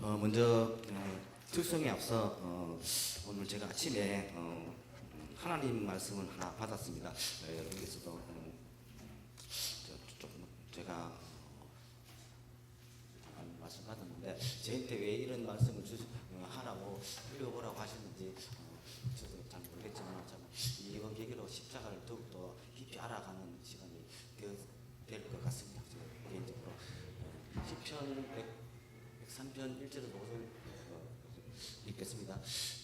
어, 먼저 어, 특성에 앞서 어, 오늘 제가 아침에 어, 음, 하나님 말씀을 하나 받았습니다. 네, 여러분께서도 어, 저, 조금 제가 어, 말씀 받았는데 저한테 왜 이런 말씀을 주, 어, 하라고 읽어보라고 하셨는지 어, 저도 잘 모르겠지만 참 이번 계기로 십자가를 더욱더 깊이 알아가는 시간이 될 것 같습니다. 저 개인적으로 어, 시편 103 편 1절을 모두 읽겠습니다.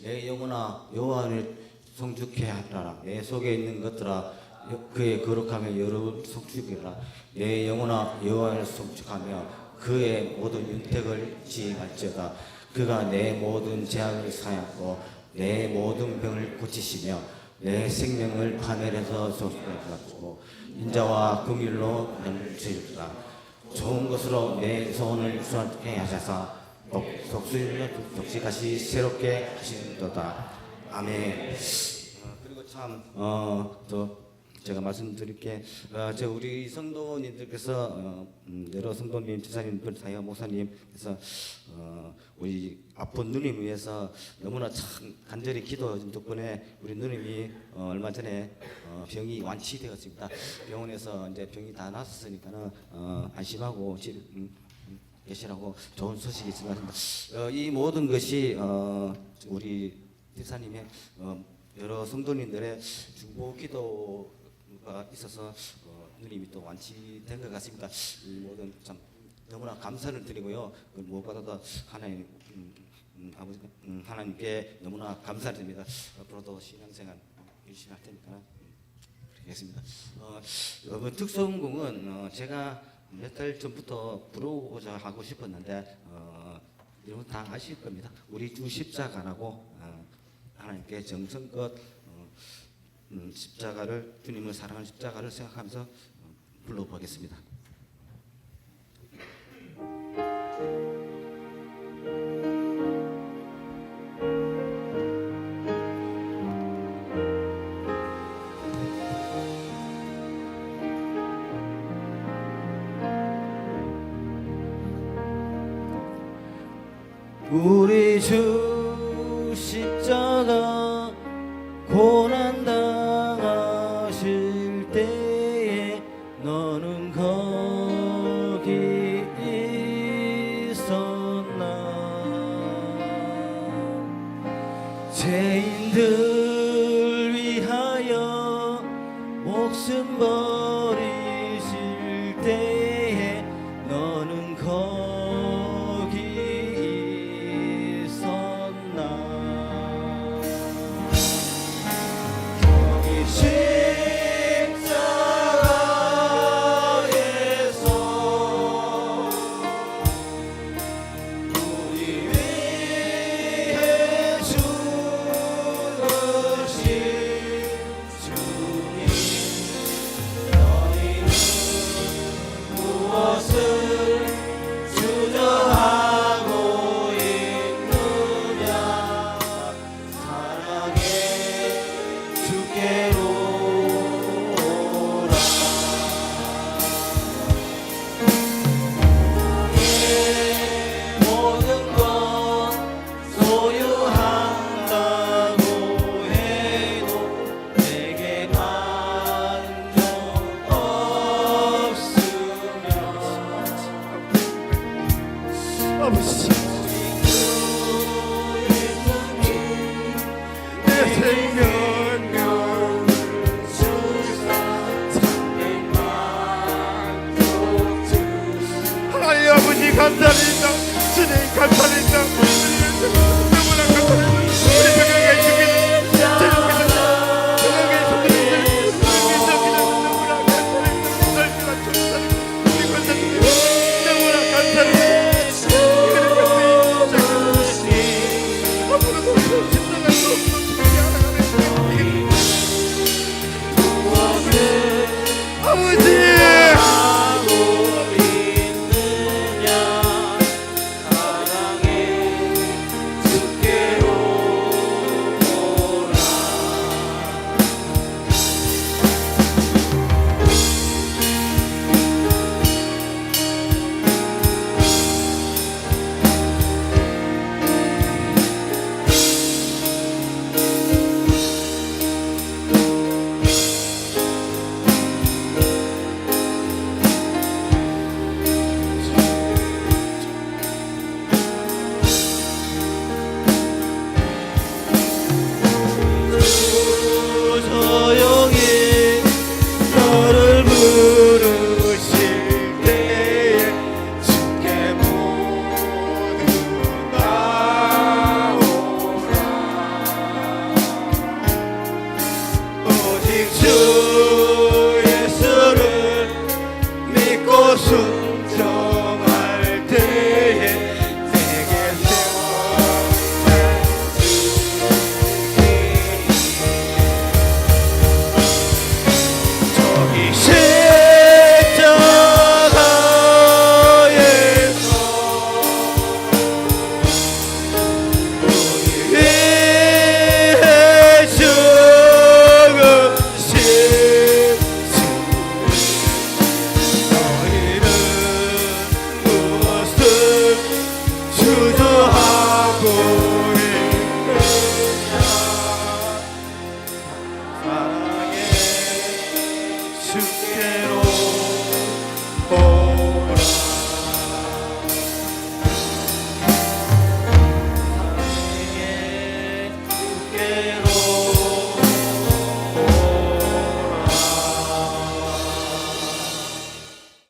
내 영혼아 여호와를 성축해 하라. 내 속에 있는 것들아 여- 그의 거룩함에 여러 성축이라. 내 영혼아 여호와를 성축하며 그의 모든 윤택을 지임할지어다. 그가 내 모든 재앙을 사하고 내 모든 병을 고치시며 내 생명을 하늘에서 소식하시고 인자와 긍휼로 넘치리라. 좋은 것으로 내 소원을 수확해 하셔서 독수리로 독식하시 새롭게 하신도다. 아멘. 어, 그리고 참 어 또 제가 말씀드릴게 어, 저 우리 성도님들께서 어, 음, 여러 성도님, 지사님들, 사회 목사님께서 어, 우리 아픈 누님 위해서 너무나 참 간절히 기도 덕분에 우리 누님이 어, 얼마 전에 어, 병이 완치되었습니다. 병원에서 이제 병이 다 나았으니까는 어, 안심하고 집, 음, 음, 계시라고 좋은 소식이 있습니다. 어, 이 모든 것이 어, 우리 집사님의 어, 여러 성도님들의 중보 기도가 있어서 어, 누님이 또 완치된 것 같습니다. 이 모든 참 너무나 감사를 드리고요. 그 무엇보다도 하나님 음, 음, 아버지 음, 하나님께 너무나 감사드립니다. 앞으로도 신앙생활 열심히 할 테니까 음, 그렇겠습니다. 어, 여러분 특성공은 어, 제가 몇 달 전부터 부르고자 하고 싶었는데 어, 여러분 다 아실 겁니다. 우리 주 십자가라고 어, 하나님께 정성껏 어, 음, 십자가를 주님을 사랑하는 십자가를 생각하면서 어, 불러보겠습니다. 우리 주 십자가 고난 당하실 때에 너는 거기 있었나? 죄인들 아버지 내 생명은 하나님 아버지 감사합니다. 주님 감사합니다.